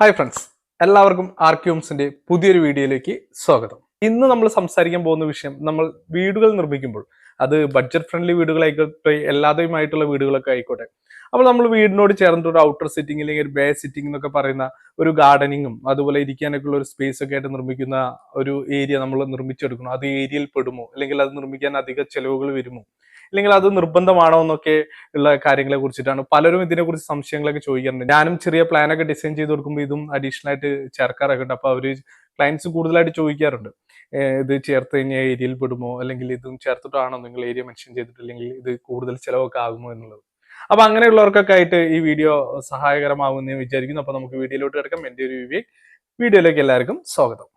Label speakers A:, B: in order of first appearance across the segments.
A: Hi friends എല്ലാവർക്കും ആർക്യൂംസിന്റെ പുതിയൊരു വീഡിയോയിലേക്ക് സ്വാഗതം. ഇന്ന് നമ്മൾ സംസാരിക്കാൻ പോകുന്ന വിഷയം നമ്മൾ വീടുകൾ നിർമ്മിക്കുമ്പോൾ അത് ബഡ്ജറ്റ് ഫ്രണ്ട്ലി വീടുകളായിക്കോട്ടെ എല്ലാതെയുമായിട്ടുള്ള വീടുകളൊക്കെ ആയിക്കോട്ടെ. അപ്പോൾ നമ്മൾ വീടിനോട് ചേർന്നിട്ട് ഒരു ഔട്ടർ സിറ്റിംഗ് അല്ലെങ്കിൽ ഒരു ബേ സിറ്റിംഗ് എന്നൊക്കെ പറയുന്ന ഒരു ഗാർഡനിങ്ങും അതുപോലെ ഇരിക്കാനൊക്കെ ഉള്ള ഒരു സ്പേസ് ഒക്കെ ആയിട്ട് നിർമ്മിക്കുന്ന ഒരു ഏരിയ നമ്മൾ നിർമ്മിച്ചെടുക്കണം അത് ഏരിയയിൽ പെടുമോ? അല്ലെങ്കിൽ അത് നിർമ്മിക്കാൻ അധിക ചെലവുകൾ വരുമോ? അല്ലെങ്കിൽ അത് നിർബന്ധമാണോ എന്നൊക്കെ ഉള്ള കാര്യങ്ങളെ കുറിച്ചിട്ടാണ്. പലരും ഇതിനെക്കുറിച്ച് സംശയങ്ങളൊക്കെ ചോദിക്കാറുണ്ട്. ഞാനും ചെറിയ പ്ലാനൊക്കെ ഡിസൈൻ ചെയ്ത് കൊടുക്കുമ്പോൾ ഇതും അഡീഷണൽ ആയിട്ട് ചേർക്കാറൊക്കെ ഉണ്ട്. അപ്പൊ അവർ ക്ലയൻസ് കൂടുതലായിട്ട് ചോദിക്കാറുണ്ട്. ഇത് ചേർത്ത് കഴിഞ്ഞാൽ ഏരിയയിൽ പെടുമോ? അല്ലെങ്കിൽ ഇതും ചേർത്തിട്ടാണോ നിങ്ങൾ ഏരിയ മെൻഷൻ ചെയ്തിട്ടില്ലെങ്കിൽ ഇത് കൂടുതൽ ചിലവൊക്കെ ആകുമോ എന്നുള്ളത്. അപ്പൊ അങ്ങനെയുള്ളവർക്കൊക്കെ ആയിട്ട് ഈ വീഡിയോ സഹായകരമാകുമെന്ന് വിചാരിക്കുന്നു. അപ്പൊ നമുക്ക് വീഡിയോയിലോട്ട് കിടക്കാം. എന്റെ ഒരു വിവേക്. വീഡിയോയിലേക്ക് എല്ലാവർക്കും സ്വാഗതം.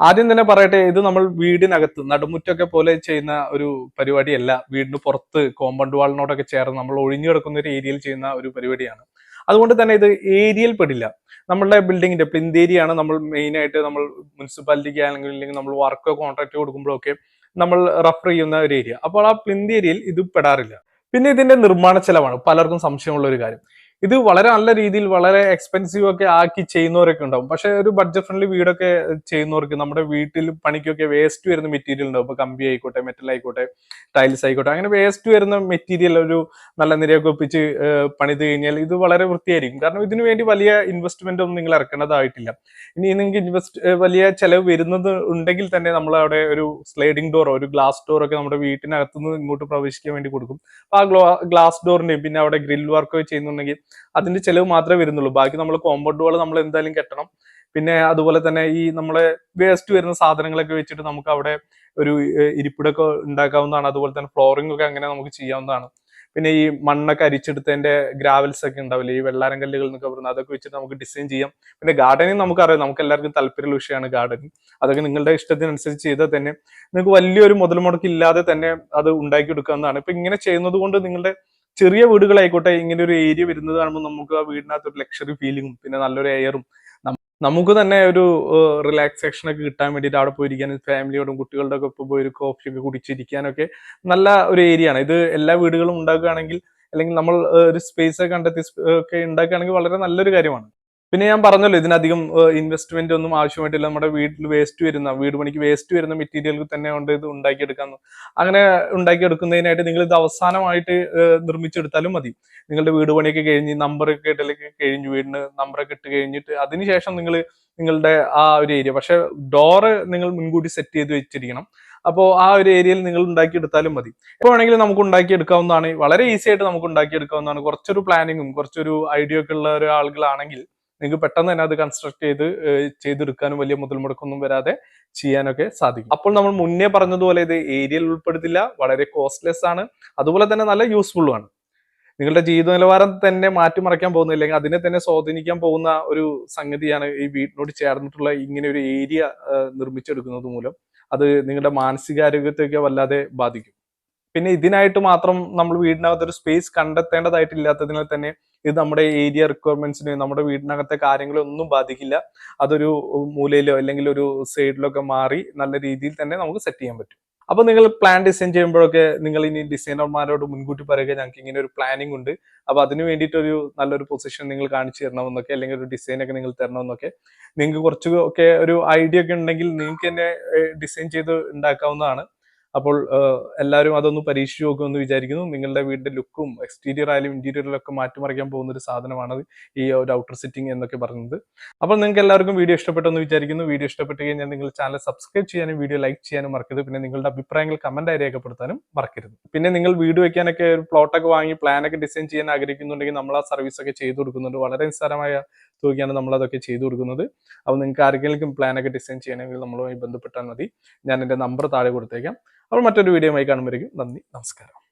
A: ആദ്യം തന്നെ പറയട്ടെ ഇത് നമ്മൾ വീടിനകത്ത് നടുമുറ്റൊക്കെ പോലെ ചെയ്യുന്ന ഒരു പരിപാടിയല്ല. വീടിന് പുറത്ത് കോമ്പൗണ്ട് വാളിനോടൊക്കെ ചേർന്ന് നമ്മൾ ഒഴിഞ്ഞു കിടക്കുന്ന ഒരു ഏരിയയിൽ ചെയ്യുന്ന ഒരു പരിപാടിയാണ്. അതുകൊണ്ട് തന്നെ ഇത് ഏരിയയിൽ പെടില്ല. നമ്മളുടെ ബിൽഡിങ്ങിന്റെ പ്ലിന്തേരിയാണ് നമ്മൾ മെയിൻ ആയിട്ട് നമ്മൾ മുനിസിപ്പാലിറ്റിക്ക് ആണെങ്കിൽ ഇല്ലെങ്കിൽ നമ്മൾ വർക്കോ കോൺട്രാക്ട് കൊടുക്കുമ്പോഴൊക്കെ നമ്മൾ റഫർ ചെയ്യുന്ന ഒരു ഏരിയ അപ്പോൾ ആ പ്ലിന്തേരിയയിൽ ഇത് പെടാറില്ല. പിന്നെ ഇതിന്റെ നിർമ്മാണ ചെലവാണ് പലർക്കും സംശയമുള്ള ഒരു കാര്യം. ഇത് വളരെ നല്ല രീതിയിൽ വളരെ എക്സ്പെൻസീവ് ഒക്കെ ആക്കി ചെയ്യുന്നവരൊക്കെ ഉണ്ടാവും. പക്ഷെ ഒരു ബഡ്ജറ്റ് ഫ്രണ്ട്ലി വീടൊക്കെ ചെയ്യുന്നവർക്ക് നമ്മുടെ വീട്ടിൽ പണിക്കൊക്കെ വേസ്റ്റ് വരുന്ന മെറ്റീരിയൽ ഉണ്ടാവും. ഇപ്പൊ കമ്പി ആയിക്കോട്ടെ മെറ്റൽ ആയിക്കോട്ടെ ടൈൽസ് ആയിക്കോട്ടെ അങ്ങനെ വേസ്റ്റ് വരുന്ന മെറ്റീരിയൽ ഒരു നല്ല നിരയൊക്കെ ഒപ്പിച്ച് പണിത് കഴിഞ്ഞാൽ ഇത് വളരെ വൃത്തിയായിരിക്കും. കാരണം ഇതിനു വേണ്ടി വലിയ ഇൻവെസ്റ്റ്മെന്റ് ഒന്നും നിങ്ങൾ ഇറക്കേണ്ടതായിട്ടില്ല. ഇനി നിങ്ങൾക്ക് ഇൻവെസ്റ്റ് വലിയ ചെലവ് വരുന്നത് ഉണ്ടെങ്കിൽ തന്നെ നമ്മൾ അവിടെ ഒരു സ്ലൈഡിംഗ് ഡോറോ ഒരു ഗ്ലാസ് ഡോർ ഒക്കെ നമ്മുടെ വീട്ടിനകത്തുനിന്ന് ഇങ്ങോട്ട് പ്രവേശിക്കാൻ വേണ്ടി കൊടുക്കും. ആ ഗ്ലാസ് ഡോറിന്റെയും പിന്നെ അവിടെ ഗ്രിൽ വർക്ക് ചെയ്യുന്നുണ്ടെങ്കിൽ അതിന്റെ ചെലവ് മാത്രമേ വരുന്നുള്ളൂ. ബാക്കി നമ്മൾ കോമ്പൗണ്ട് വാൾ നമ്മൾ എന്തായാലും കെട്ടണം. പിന്നെ അതുപോലെ തന്നെ ഈ നമ്മളെ വേസ്റ്റ് വരുന്ന സാധനങ്ങളൊക്കെ വെച്ചിട്ട് നമുക്ക് അവിടെ ഒരു ഇരിപ്പിടൊക്കെ ഉണ്ടാക്കാവുന്നതാണ്. അതുപോലെ തന്നെ ഫ്ലോറിംഗ് ഒക്കെ അങ്ങനെ നമുക്ക് ചെയ്യാവുന്നതാണ്. പിന്നെ ഈ മണ്ണൊക്കെ അരിച്ചെടുത്തതിന്റെ ഗ്രാവൽസ് ഒക്കെ ഉണ്ടാവില്ലേ? ഈ വെള്ളാരം കല്ലുകൾ എന്നൊക്കെ പറയുന്നത് അതൊക്കെ വെച്ചിട്ട് നമുക്ക് ഡിസൈൻ ചെയ്യാം. പിന്നെ ഗാർഡനിങ് നമുക്കറിയാം. നമുക്ക് എല്ലാവർക്കും താല്പര്യമുള്ള വിഷയമാണ് ഗാർഡനിങ് അതൊക്കെ നിങ്ങളുടെ ഇഷ്ടത്തിനനുസരിച്ച് ചെയ്താൽ തന്നെ നിങ്ങൾക്ക് വലിയൊരു മുതൽ മുടക്കില്ലാതെ തന്നെ അത് ഉണ്ടാക്കിയെടുക്കാവുന്നതാണ്. ഇപ്പൊ ഇങ്ങനെ ചെയ്യുന്നത് കൊണ്ട് നിങ്ങളുടെ ചെറിയ വീടുകളായിക്കോട്ടെ ഇങ്ങനെ ഒരു ഏരിയ വരുന്നത് കാണുമ്പോൾ നമുക്ക് ആ വീടിനകത്ത് ഒരു ലക്ഷറി ഫീലിങ്ങും പിന്നെ നല്ലൊരു എയറും നമുക്ക് തന്നെ ഒരു റിലാക്സേഷൻ ഒക്കെ കിട്ടാൻ വേണ്ടിയിട്ട് അവിടെ പോയിരിക്കാനും ഫാമിലിയോടും കുട്ടികളുടെ ഒക്കെ പോയി ഒരു കോഫി ഒക്കെ കുടിച്ചിരിക്കാനൊക്കെ നല്ല ഒരു ഏരിയ ആണ്. ഇത് എല്ലാ വീടുകളും ഉണ്ടാക്കുകയാണെങ്കിൽ അല്ലെങ്കിൽ നമ്മൾ ഒരു സ്പേസ് ഒക്കെ കണ്ടെത്തി ഒക്കെ ഉണ്ടാക്കുകയാണെങ്കിൽ വളരെ നല്ലൊരു കാര്യമാണ്. പിന്നെ ഞാൻ പറഞ്ഞല്ലോ ഇതിനധികം ഇൻവെസ്റ്റ്മെന്റ് ഒന്നും ആവശ്യമായിട്ടില്ല. നമ്മുടെ വീട്ടിൽ വേസ്റ്റ് വരുന്ന വീട് പണിക്ക് വേസ്റ്റ് വരുന്ന മെറ്റീരിയൽ തന്നെ കൊണ്ട് ഇത് ഉണ്ടാക്കിയെടുക്കാൻ അങ്ങനെ ഉണ്ടാക്കിയെടുക്കുന്നതിനായിട്ട് നിങ്ങൾ ഇത് അവസാനമായിട്ട് നിർമ്മിച്ചെടുത്താലും മതി. നിങ്ങളുടെ വീട് പണിയൊക്കെ കഴിഞ്ഞ് നമ്പർ ഒക്കെ ഇടലൊക്കെ കഴിഞ്ഞു വീടിന് നമ്പറൊക്കെ ഇട്ട് കഴിഞ്ഞിട്ട് അതിനുശേഷം നിങ്ങൾ നിങ്ങളുടെ ആ ഒരു ഏരിയ പക്ഷെ ഡോറ് നിങ്ങൾ മുൻകൂട്ടി സെറ്റ് ചെയ്ത് വെച്ചിരിക്കണം. അപ്പോൾ ആ ഒരു ഏരിയയിൽ നിങ്ങൾ ഉണ്ടാക്കിയെടുത്താലും മതി. ഇപ്പോൾ വേണമെങ്കിൽ നമുക്ക് ഉണ്ടാക്കിയെടുക്കാവുന്നതാണ്. വളരെ ഈസി ആയിട്ട് നമുക്ക് ഉണ്ടാക്കിയെടുക്കാവുന്നതാണ്. കുറച്ചൊരു പ്ലാനിങ്ങും കുറച്ചൊരു ഐഡിയ ഒക്കെ ഉള്ള ഒരു ആളുകളാണെങ്കിൽ നിങ്ങൾക്ക് പെട്ടെന്ന് തന്നെ അത് കൺസ്ട്രക്ട് ചെയ്ത് ചെയ്തെടുക്കാനും വലിയ മുതൽ മുടക്കൊന്നും വരാതെ ചെയ്യാനൊക്കെ സാധിക്കും. അപ്പോൾ നമ്മൾ മുന്നേ പറഞ്ഞതുപോലെ ഇത് ഏരിയയിൽ ഉൾപ്പെടുത്തില്ല വളരെ കോസ്റ്റ്ലെസ് ആണ് അതുപോലെ തന്നെ നല്ല യൂസ്ഫുള്ളും ആണ്. നിങ്ങളുടെ ജീവിത നിലവാരം തന്നെ മാറ്റിമറിക്കാൻ പോകുന്ന അതിനെ തന്നെ സ്വാധീനിക്കാൻ പോകുന്ന ഒരു സംഗതിയാണ് ഈ വീടിനോട് ചേർന്നിട്ടുള്ള ഇങ്ങനെ ഒരു ഏരിയ നിർമ്മിച്ചെടുക്കുന്നത് മൂലം. അത് നിങ്ങളുടെ മാനസികാരോഗ്യത്തെയൊക്കെ വല്ലാതെ ബാധിക്കും. പിന്നെ ഇതിനായിട്ട് മാത്രം നമ്മൾ വീടിനകത്ത് ഒരു സ്പേസ് കണ്ടെത്തേണ്ടതായിട്ടില്ലാത്തതിനാൽ തന്നെ ഇത് നമ്മുടെ ഏരിയ റിക്വയർമെന്റ്സിന് നമ്മുടെ വീടിനകത്തെ കാര്യങ്ങളൊന്നും ബാധിക്കില്ല. അതൊരു മൂലയിലോ അല്ലെങ്കിൽ ഒരു സൈഡിലോ ഒക്കെ മാറി നല്ല രീതിയിൽ തന്നെ നമുക്ക് സെറ്റ് ചെയ്യാൻ പറ്റും. അപ്പൊ നിങ്ങൾ പ്ലാൻ ഡിസൈൻ ചെയ്യുമ്പോഴൊക്കെ നിങ്ങൾ ഇനി ഡിസൈനർമാരോട് മുൻകൂട്ടി പറയുക ഞങ്ങൾക്ക് ഇങ്ങനെ ഒരു പ്ലാനിംഗ് ഉണ്ട്. അപ്പൊ അതിന് വേണ്ടിയിട്ട് ഒരു നല്ലൊരു പൊസിഷൻ നിങ്ങൾ കാണിച്ചു തരണമെന്നൊക്കെ അല്ലെങ്കിൽ ഒരു ഡിസൈൻ ഒക്കെ നിങ്ങൾ തരണമെന്നൊക്കെ നിങ്ങൾക്ക് കുറച്ചൊക്കെ ഒരു ഐഡിയ ഒക്കെ ഉണ്ടെങ്കിൽ നിങ്ങൾക്ക് തന്നെ ഡിസൈൻ ചെയ്ത് ഉണ്ടാക്കാവുന്നതാണ്. അപ്പോൾ എല്ലാവരും അതൊന്ന് പരീക്ഷിച്ച് നോക്കുമെന്ന് വിചാരിക്കുന്നു. നിങ്ങളുടെ വീടിന്റെ ലുക്കും എക്സ്റ്റീരിയർ ആയാലും ഇന്റീരിയറിലും ഒക്കെ മാറ്റിമറിക്കാൻ പോകുന്ന ഒരു സാധനമാണത് ഈ ഒരു ഔട്ടർ സിറ്റിംഗ് എന്നൊക്കെ പറയുന്നത്. അപ്പോൾ നിങ്ങൾക്ക് എല്ലാവർക്കും വീഡിയോ ഇഷ്ടപ്പെട്ടെന്ന് വിചാരിക്കുന്നു. വീഡിയോ ഇഷ്ടപ്പെട്ട് കഴിഞ്ഞാൽ നിങ്ങൾ ചാനൽ സബ്സ്ക്രൈബ് ചെയ്യാനും വീഡിയോ ലൈക്ക് ചെയ്യാനും മറക്കരുത്. പിന്നെ നിങ്ങളുടെ അഭിപ്രായങ്ങൾ കമന്റായി രേഖപ്പെടുത്താനും മറക്കരുത്. പിന്നെ നിങ്ങൾ വീട് വെക്കാനൊക്കെ ഒരു പ്ലോട്ടൊക്കെ വാങ്ങി പ്ലാൻ ഒക്കെ ഡിസൈൻ ചെയ്യാൻ ആഗ്രഹിക്കുന്നുണ്ടെങ്കിൽ നമ്മൾ ആ സർവീസ് ഒക്കെ ചെയ്തു കൊടുക്കുന്നുണ്ട്. വളരെ നിസ്സാരമായ തുകയാണ് നമ്മൾ അതൊക്കെ ചെയ്തു കൊടുക്കുന്നത്. അപ്പോൾ നിങ്ങൾക്ക് ആർക്കെങ്കിലും പ്ലാൻ ഒക്കെ ഡിസൈൻ ചെയ്യണമെങ്കിൽ നമ്മളുമായി ബന്ധപ്പെട്ടാൽ മതി. ഞാൻ എന്റെ നമ്പർ താഴെ കൊടുത്തേക്കാം. അപ്പോൾ മറ്റൊരു വീഡിയോയുമായി കാണുമ്പോഴേക്കും നന്ദി നമസ്കാരം.